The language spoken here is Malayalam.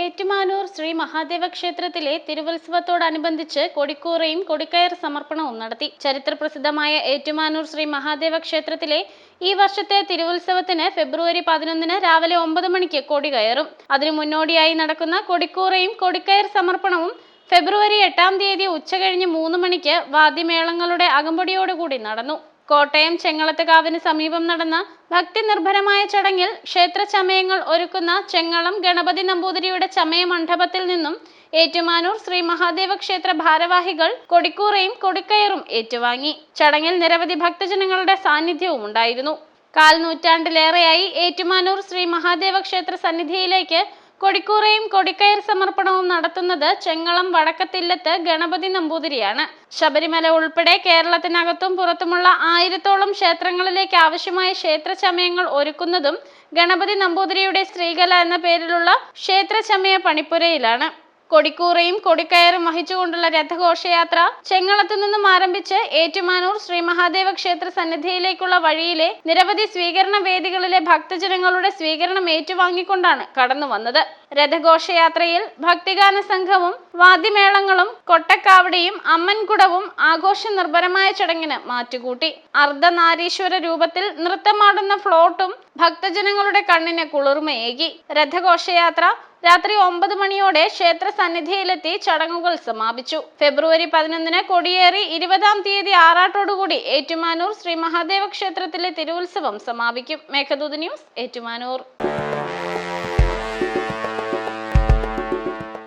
ഏറ്റുമാനൂർ ശ്രീ മഹാദേവ ക്ഷേത്രത്തിലെ തിരുവുത്സവത്തോടനുബന്ധിച്ച് കൊടിക്കൂറയും കൊടിക്കയർ സമർപ്പണവും നടത്തി. ചരിത്രപ്രസിദ്ധമായ ഏറ്റുമാനൂർ ശ്രീ മഹാദേവ ക്ഷേത്രത്തിലെ ഈ വർഷത്തെ തിരുവുത്സവത്തിന് ഫെബ്രുവരി പതിനൊന്നിന് രാവിലെ ഒമ്പത് മണിക്ക് കൊടി കയറും. അതിനു മുന്നോടിയായി നടക്കുന്ന കൊടിക്കൂറയും കൊടിക്കയർ സമർപ്പണവും ഫെബ്രുവരി എട്ടാം തീയതി ഉച്ച ഉച്ചകഴിഞ്ഞ് മൂന്ന് മണിക്ക് വാദ്യമേളങ്ങളുടെ അകമ്പടിയോടുകൂടി നടന്നു. കോട്ടയം ചെങ്ങളത്തുകാവിന് സമീപം നടന്ന ഭക്തി നിർഭരമായ ചടങ്ങിൽ ക്ഷേത്ര ചമയങ്ങൾ ഒരുക്കുന്ന ചെങ്ങളം ഗണപതി നമ്പൂതിരിയുടെ ചമയ മണ്ഡപത്തിൽ നിന്നും ഏറ്റുമാനൂർ ശ്രീ മഹാദേവ ക്ഷേത്ര ഭാരവാഹികൾ കൊടിക്കൂറയും കൊടിക്കയറും ഏറ്റുവാങ്ങി. ചടങ്ങിൽ നിരവധി ഭക്തജനങ്ങളുടെ സാന്നിധ്യവും ഉണ്ടായിരുന്നു. കാൽ നൂറ്റാണ്ടിലേറെയായി ഏറ്റുമാനൂർ ശ്രീ മഹാദേവ ക്ഷേത്ര സന്നിധിയിലേക്ക് കൊടിക്കൂറയും കൊടിക്കയർ സമർപ്പണവും നടത്തുന്നത് ചെങ്ങളം വടക്കത്തില്ലത്ത് ഗണപതി നമ്പൂതിരിയാണ്. ശബരിമല ഉൾപ്പെടെ കേരളത്തിനകത്തും പുറത്തുമുള്ള ആയിരത്തോളം ക്ഷേത്രങ്ങളിലേക്ക് ആവശ്യമായ ക്ഷേത്ര ചമയങ്ങൾ ഒരുക്കുന്നതും ഗണപതി നമ്പൂതിരിയുടെ ശ്രീകല എന്ന പേരിലുള്ള ക്ഷേത്ര ചമയ പണിപ്പുരയിലാണ്. കൊടിക്കൂറയും കൊടിക്കയറും വഹിച്ചുകൊണ്ടുള്ള രഥഘോഷയാത്ര ചെങ്ങളത്തു നിന്നും ആരംഭിച്ച് ഏറ്റുമാനൂർ ശ്രീ മഹാദേവ ക്ഷേത്ര സന്നിധിയിലേക്കുള്ള വഴിയിലെ നിരവധി സ്വീകരണ വേദികളിലെ ഭക്തജനങ്ങളുടെ സ്വീകരണം ഏറ്റുവാങ്ങിക്കൊണ്ടാണ് കടന്നു വന്നത്. രഥഘോഷയാത്രയിൽ ഭക്തിഗാന സംഘവും വാദ്യമേളങ്ങളും കൊട്ടക്കാവടിയും അമ്മൻകുടവും ആഘോഷ നിർഭരമായ ചടങ്ങിന് മാറ്റുകൂട്ടി. അർദ്ധനാരീശ്വര രൂപത്തിൽ നൃത്തമാടുന്ന ഫ്ലോട്ടും ഭക്തജനങ്ങളുടെ കണ്ണിന് കുളിർമയേകി. രഥഘോഷയാത്ര രാത്രി ഒമ്പത് മണിയോടെ ക്ഷേത്ര സന്നിധിയിലെത്തി ചടങ്ങുകൾ സമാപിച്ചു. ഫെബ്രുവരി പതിനൊന്നിന് കൊടിയേറി ഇരുപതാം തീയതി ആറാട്ടോടുകൂടി ഏറ്റുമാനൂർ ശ്രീ മഹാദേവ ക്ഷേത്രത്തിലെ തിരുവുത്സവം സമാപിക്കും. മേഘദൂത് ന്യൂസ് ഏറ്റുമാനൂർ.